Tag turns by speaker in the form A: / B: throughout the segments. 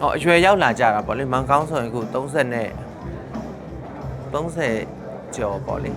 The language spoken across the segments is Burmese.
A: ဟောအရွယ်ရောက်လာကြတာပေါ့လေမန်ကောင်းဆိုရင်အခု30နဲ့30ကျော်ပေါ့လေ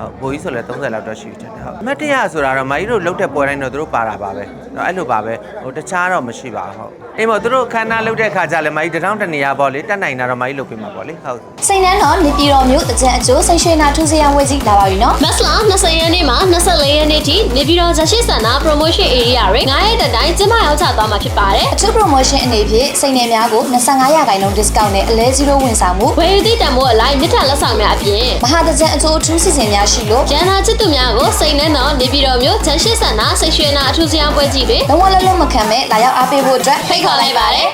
A: ဟုတ်ဘိုးကြီးဆိုလည်း30လောက်တော့ရှိတယ်ဟုတ်အမတ်တရဆိုတာတော့မကြီးတို့လုတ်တဲ့ပွဲတိုင်းတော့သူတို့ပါတာပါပဲအဲ့လိုပါပဲဟိုတခြားတော့မရှိပါဘူးဟုတ်အိမ်မို့သူတို့ခန္ဓာလုတ်တဲ့ခါကျလည်းမကြီးတထောင်တနေရပေါ့လေတက်နိုင်တာတော့မကြီးလုတ်ပေးမှာပေါ့လေဟုတ်
B: စိန်နန်းတော်နေပြည်တော်မြို့တကြံအကျိုးစိန်ရွှေနာထူးစရန်ဝေကြီးလာပါပြီနော်
C: မတ်လ20ရက်နေ့မှ24ရက်နေ့ထိနေပြည်တော်ဇရှိစန္ဒ promotion area တွေ9ရက်တိုင်ကျင်းပရောက်ချသွားမှာဖြစ်ပါတယ်
B: အထူး promotion အနေဖြင့်စိန်နယ်များကို25ရာခိုင်နှုန်း discount နဲ့အလဲ0ဝန်ဆောင်မှု
C: ဝယ်ယူသည့်တန်ဖိုးအလိုက်မြစ်ထလက်ဆောင်များအပြင်
B: မဟာတကြံအကျိုးအထူးစီစဉ်များရှိလို့
C: ရန်နာချစ်သူများကိုစိတ်နှဲတော်နေပြည်တော်မြို့ဇရှိစန္ဒစိတ်ရွှေနာအထူးစရန်ပွဲကြီးတွေ
B: လုံးဝလုံးလုံးမခံမဲ့လာရောက်အားပေးဖို့အတွက်
C: ဖိတ်ခေါ်လိုက်ပါတယ်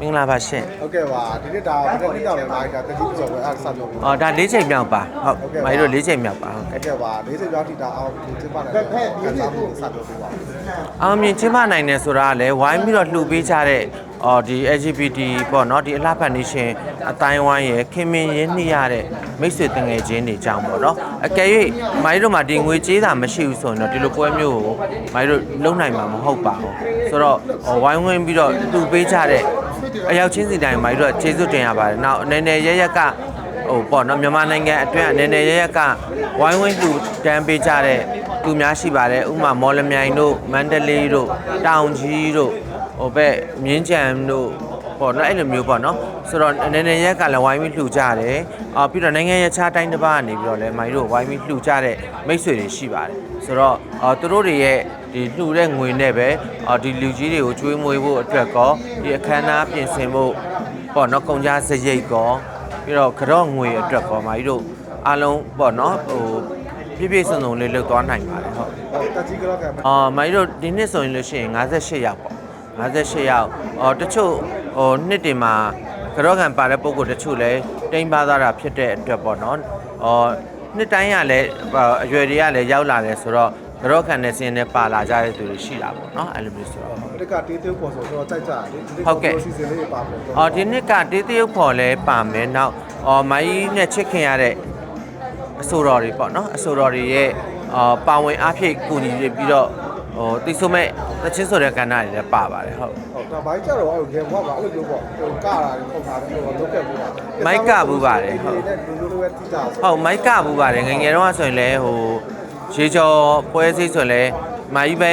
A: မင်္ဂလာပါရှင်
D: ဟုတ်ကဲ့ပါဒီနေ့ဒါတစ်နေ့တော့လည်းလာတာတတိပစောပဲအဲ့ဒါစပြောပြီး
A: အော်ဒါ၄ချိန်မြောက်ပါဟုတ်မကြီးတို့၄ချိန်မြောက်ပါဟုတ်
D: ဟုတ်ကဲ့ပါ၄စိတ်ကြောင်းထိတာအောင်ဒီကျင်းပတယ်ဖက်ဒီနေ့ကိုစပြောပြီးပါ
A: အောင်မြင်ချင်းမနိုင်တယ်ဆိုတာကလည်းဝိုင်းပြီးတော့လှူပေးကြတဲ့အော်ဒီ LGBT ပေါ့နော်ဒီအလှဖန်နေရှင်အတိုင်းဝိုင်းရဲ့ခင်မင်ရင်းနှီးရတဲ့မိတ်ဆွေတငယ်ချင်းတွေကြောင့်ပေါ့နော်အကယ်၍မိုင်းတို့မှာဒီငွေကြေးတာမရှိဘူးဆိုရင်တော့ဒီလိုပွဲမျိုးကိုမိုင်းတို့လုံနိုင်မှာမဟုတ်ပါဘူးဆိုတော့ဟိုဝိုင်းဝန်းပြီးတော့လှူပေးကြတဲ့အရောက်ချင်းစီတိုင်းမိုင်းတို့ကကျေးဇူးတင်ရပါတယ်နောက်အနေနဲ့ရရက်ကဟိုပေါ့နော်မြန်မာနိုင်ငံအတွင်းအနေနဲ့ရရက်ကဝိုင်းဝန်းသူတန်းပေးကြတဲ့သူများရှိပါတယ်ဥပမာမော်လမြိုင်တို့မန္တလေးတို့တောင်ကြီးတို့ ဟိုဘက်မြင်းကြံတို့ပေါ့နော်အဲ့လိုမျိုးပေါ့နော်ဆိုတော့အနေနဲ့ရက်ကလည်းဝိုင်းပြီးလှူကြတယ်အာပြီးတော့နိုင်ငံရခြားတိုင်းတစ်ပါးကနေပြီးတော့လည်းမိုင်းတို့ဝိုင်းပြီးလှူကြတဲ့မိတ်ဆွေတွေရှိပါတယ်ဆိုတော့အာသူတို့တွေရဲ့ဒီလှူတဲ့ငွေနဲ့ပဲအာဒီလူကြီးတွေကိုကျွေးမွေးဖို့အတွက်ကောဒီအခမ်းအနားပြင်ဆင်ဖို့ပေါ့နော်ကုန်ကြစရိတ်ကောပြီးတော့ကတော့ငွေအတွက်ကောမာကြီးတို့အားလုံးပေါ့နော်ဟိုပြည့်ပြည့်စုံစုံလေးလုပ်သွားနိုင်ပါတယ်ဟုတ်
D: တက်ကြီးကတော့ကဲ
A: အာမာကြီးတို့ဒီနှစ်ဆိုရင်လို့ရှိရင်58ရောက်ပေါ့ 58ရောက်အော်တချို့ဟိုနှစ်တင်မှာကတော့ခံပါတဲ့ပုံကိုတချို့လဲတိမ်ပါသွားတာဖြစ်တဲ့အတွက်ပေါ့နော်အော်နှစ်တိုင်းကလည်းအရွယ်တွေကလည်းရောက်လာတယ်ဆိုတော့ကတော့ခံတဲ့စင်းနဲ့ပါလာကြတဲ့သူတွေရှိတာပေါ့နော်အဲ့လိုမျိုးဆိုတော့
D: ဒီကတေးသေးပေါ်ဆိုတော့ကြိုက်ကြတယ်ဒီနေ့
A: ဟုတ်ကဲ့
D: စီစဉ်လေးပါမယ်
A: အော်ဒီနှစ်ကတေးသေးရုပ်ဖော်လဲပါမယ်နောက်အော်မိုင်းနဲ့ချစ်ခင်ရတဲ့အဆိုတော်တွေပေါ့နော်အဆိုတော်တွေရဲ့အာပါဝင်အားဖြည့်ကူညီပြီးတော့ ဟိုတိတ်ဆိုမဲ့သချင်းဆိုတဲ့ကဏ္ဍတွေလည်းပါပါတယ်ဟုတ်
D: ဟုတ်ဒါဘိုင်းကြတော့အဲ့ဂေမ်ဘောကအဲ့လိုမျိုးပေါ့ဟိုကတာတွေပုံထားတယ်ဟိုလုတ်ခဲ့ဘူးပါ
A: မိုက်ကဘူးပါတယ်ဟုတ်
D: ဒီနေ့လူလူပဲတိတာဆို
A: ဟုတ်မိုက်ကဘူးပါတယ်ငယ်ငယ်တော့ဆိုရင်လည်းဟိုရေကျော်ပွဲစည်းဆိုရင်လည်းမိုင်းပဲ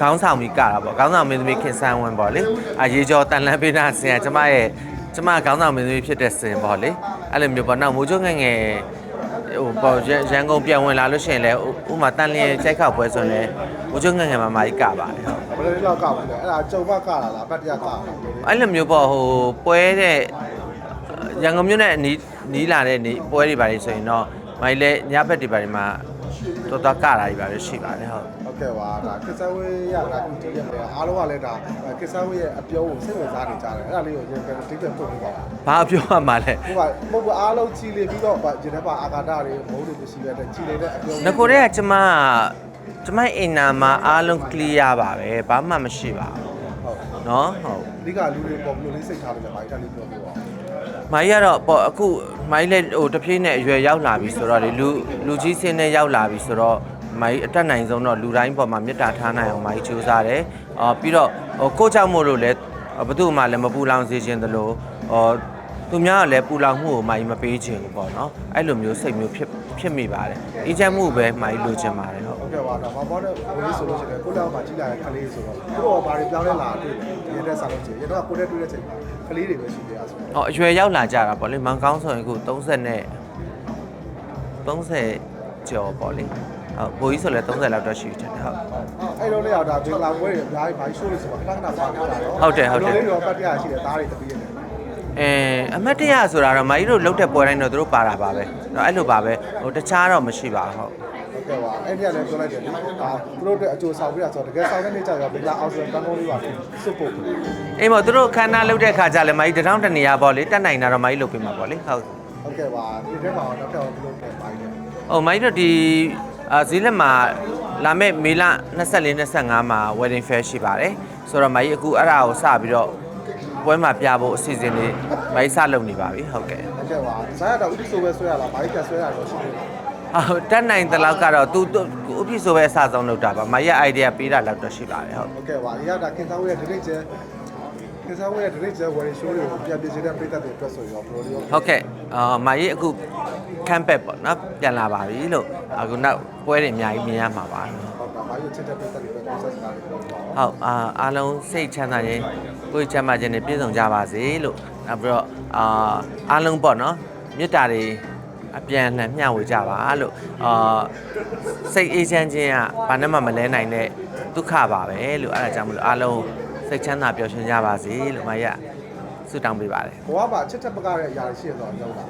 A: ခေါင်းဆောင်ပြီးကတာပေါ့ခေါင်းဆောင်မင်းသမီးခင်ဆန်းဝင်းပေါ့လေအာရေကျော်တန်လန်းပေးတာဆင်ကကျမရဲ့ကျမခေါင်းဆောင်မင်းသမီးဖြစ်တဲ့ဆင်ပေါ့လေအဲ့လိုမျိုးပေါ့နောက်မိုးချိုးငယ်ငယ် ဟိုပေါ့ရန်ရန်ကုန်ပြန်ဝင်လာလို့ရှိရင်လည်းဥဥမာတန်လျင်ကြိုက်ခောက်ပွဲဆိုရင်လည်းဦးကျုံငယ်ငယ်မှာမာကြီးကပါတယ်ဟုတ်
D: ဘယ်လိုလောက်ကဘူးလဲအဲ့ဒါကြုံမကလာလားအပတ်တရကလာ
A: အဲ့လိုမျိုးပေါ့ဟိုပွဲတဲ့ရန်ကုန်မြို့နဲ့နီးနီးလာတဲ့နေပွဲတွေပါလေဆိုရင်တော့မိုင်းလည်းညဘက်တွေပါတွေမှာ တော်တော်ကတာကြီးပါပဲရှိပါတယ်ဟုတ်
D: ဟုတ်ကဲ့ပါဒါကစ္စားဝေးရတာဒီတည်းအားလုံးကလည်းဒါကစ္စားဝေးရဲ့အပြောကိုစိတ်ဝင်စားနေကြတယ်အဲ့ဒါလေးကိုရေကန်တိတ်တက်ပို့ပေးပါ
A: ဘာအပြောရမှာလဲ
D: ဟိုကမဟုတ်ဘူးအားလုံးကြည်လေပြီးတော့ဂျင်နက်ပါအာကာတာတွေမုန်းတွေပစ္စည်းတွေတဲ့ကြည်လေတဲ့အပြော
A: ငကိုတည်းကကျမကျမအင်နာမှာအားလုံး clear ပါပဲဘာမှမရှိပါဘူးနော်ဟုတ်
D: အဓိကလူတွေပေါ်ဘယ်လိုလေးစိတ်ထားလို့လဲဘာကြီးတာလေးပြောပြပါ
A: မိုင်းကတော့ပေါ့အခု မိုင်းလည်းဟိုတဖြည်းနဲ့အရွယ်ရောက်လာပြီဆိုတော့လေလူလူကြီးစင်းနဲ့ရောက်လာပြီဆိုတော့မိုင်းအတက်နိုင်ဆုံးတော့လူတိုင်းပေါ်မှာမေတ္တာထားနိုင်အောင်မိုင်းကြိုးစားတယ်အာပြီးတော့ဟိုကိုကြောက်မို့လို့လည်းဘယ်သူမှလည်းမပူလောင်စေခြင်းတလို့ဟော သူများကလည်းပူလောင်မှုကိုမိုင်းမပေးခြင်းဘူးပေါ့နော်အဲ့လိုမျိုးစိတ်မျိုးဖြစ်ဖြစ်မိပါတယ်အေးချမ်းမှုပဲမိုင်းလိုချင်ပါတယ်ဟုတ်
D: ဟုတ်ကဲ့ပါဒါမဘောတဲ့ဘယ်လိုဆိုလို့ရှိရင်ကိုလောက်မှကြီးလာတဲ့ခလေးဆိုတော့သူတို့ဘာတွေပြောင်းလဲလာတွေ့တယ်ဒီတဲ့စားလို့ရှိရင်ရတော့ကိုတဲ့တွေ့တဲ့ချိန်မှာခလေးတွေပဲရှိသေးတာဆို
A: ဟောအရွယ်ရောက်လာကြတာပေါ့လေမန်ကောင်းဆိုရင်အခု30နဲ့30ကျော်ပေါ့လေဟုတ်ဘိုးကြီးဆိုလည်း30လောက်တော့ရှိတယ်ဟုတ်
D: အဲ့လိုလေးရောက်တာဘင်္ဂလာပွဲတွေအများကြီးဘာရှိုးလို့ဆိုတော့ခဏခဏပါနေတာတော့
A: ဟုတ်တယ်ဟုတ်တယ်
D: လေးတော့ပတ်ပြရရှိတယ်သားတွေတပီးရတယ်
A: အဲအမတ်တရဆိုတာတော့မကြီးတို့လုတ်တဲ့ပွဲတိုင်းတော့သူတို့ပါတာပါပဲတော့အဲ့လိုပါပဲဟိုတခြားတော့မရှိပါဘူးဟုတ်
D: ဟုတ်ကဲ့ပါအဲ့ဒီကလည်းပြောလိုက်တယ်ဒီဒါသူတို့အတွက်အကျိုးဆောင်ပြရဆိုတော့တကယ်ဆောင်တဲ့နေ့ကျတော့ဘင်္ဂလာအောင်ဆိုတန်းကုန်းလေးပါစွတ်ဖို့
A: အိမ်မို့သူတို့ခန္ဓာလုတ်တဲ့ခါကျလည်းမကြီးတထောင်တနေရပေါ့လေတက်နိုင်တာတော့မကြီးလုတ်ပေးမှာပေါ့လေဟုတ်
D: ဟုတ်ကဲ့ပါဒီထဲမှာတော့တော့ဘယ်လိုလဲပိုင်းလဲ
A: ဟိုမကြီးတို့ဒီအာဈေးလက်မှာလာမယ့်မေလ24 25မှာ wedding fair ရှိပါတယ်ဆိုတော့မကြီးအခုအဲ့ဒါကိုစပြီးတော့ ပွဲမှာပြဖို့အစီအစဉ်လေးမကြီးစလုပ်နေပါပြီဟုတ်ကဲ့
D: ဟုတ်ကဲ့ပါဇာတ်တော့ဥပ္ပဆိုပဲဆွဲရလားဘာကြီးကဆွဲရတော့ရှိတယ်
A: ဟုတ်တက်နိုင်တဲ့လောက်ကတော့သူသူဥပ္ပဆိုပဲအစဆုံးလုပ်တာပါမကြီးရဲ့ idea ပေးတာလောက်တော့ရှိပါတယ်ဟုတ်
D: ဟုတ်ကဲ့ပါဒီကဒါခင်ဆောင်ရဲ့ဒီနေ့ကျဲ ကစားဝဲရဲ့ဒရိတ်ကျဝယ်ရှိုးတွေကိုပြန်ပြချင်တဲ့ပြည်သက်တွေအတွက်ဆိုရောဘယ်လိုလဲ
A: ဟုတ်ကဲ့အာမာကြီးအခုကမ်ဘက်ပေါ့နော်ပြန်လာပါပြီလို့အခုနောက်ပွဲတွေအများကြီးမြင်ရမှာပါ
D: ဟုတ်ပါဘာလို့ချစ်တဲ့ပြည်သက်တွေအတွက် process ကားတွေပြောပါ
A: ဟုတ်အာအားလုံးစိတ်ချမ်းသာခြင်းကိုယ်ချမ်းသာခြင်းနဲ့ပြည့်စုံကြပါစေလို့နောက်ပြီးတော့အာအားလုံးပေါ့နော်မေတ္တာတွေအပြန်အလှန်မျှဝေကြပါလို့အာစိတ်အေးချမ်းခြင်းကဘာနဲ့မှမလဲနိုင်တဲ့ဒုက္ခပါပဲလို့အဲ့ဒါကြောင့်မလို့အားလုံး စိတ်ချမ်းသာပျော်ရွှင်ကြပါစေလို့မရဆုတောင်းပေးပါတယ်
D: ဘဝမှာချစ်တဲ့ပကားရဲ့အရာတွေရှိရတော့ရောက်တာ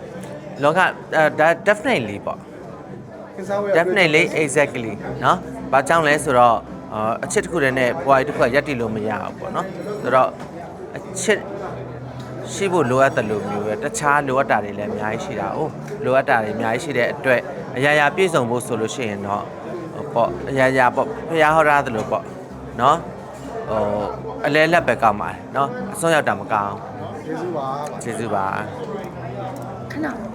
A: လောကအဲဒါ definitely ပေါ့
D: ကစားဝဲ
A: definitely exactly เนาะဘာကြောင့်လဲဆိုတော့အာအချစ်တစ်ခုတည်းနဲ့ဘွားကြီးတစ်ခုကရက်တည်လို့မရဘူးပေါ့เนาะဆိုတော့အချစ်ရှိဖို့လိုအပ်တယ်လို့မျိုးပဲတခြားလိုအပ်တာတွေလည်းအများကြီးရှိတာ哦လိုအပ်တာတွေအများကြီးရှိတဲ့အတွက်အရာရာပြည့်စုံဖို့ဆိုလို့ရှိရင်တော့ဟိုပေါ့အရာရာပေါ့ဖះဟောထားသလိုပေါ့เนาะ ဟိုအလဲလက်ပဲကောက်ပါတယ်เนาะအစွန်းရောက်တာမကောင်း
D: ကျေးဇူးပါ
A: ကျေးဇူးပါ
B: ခဏ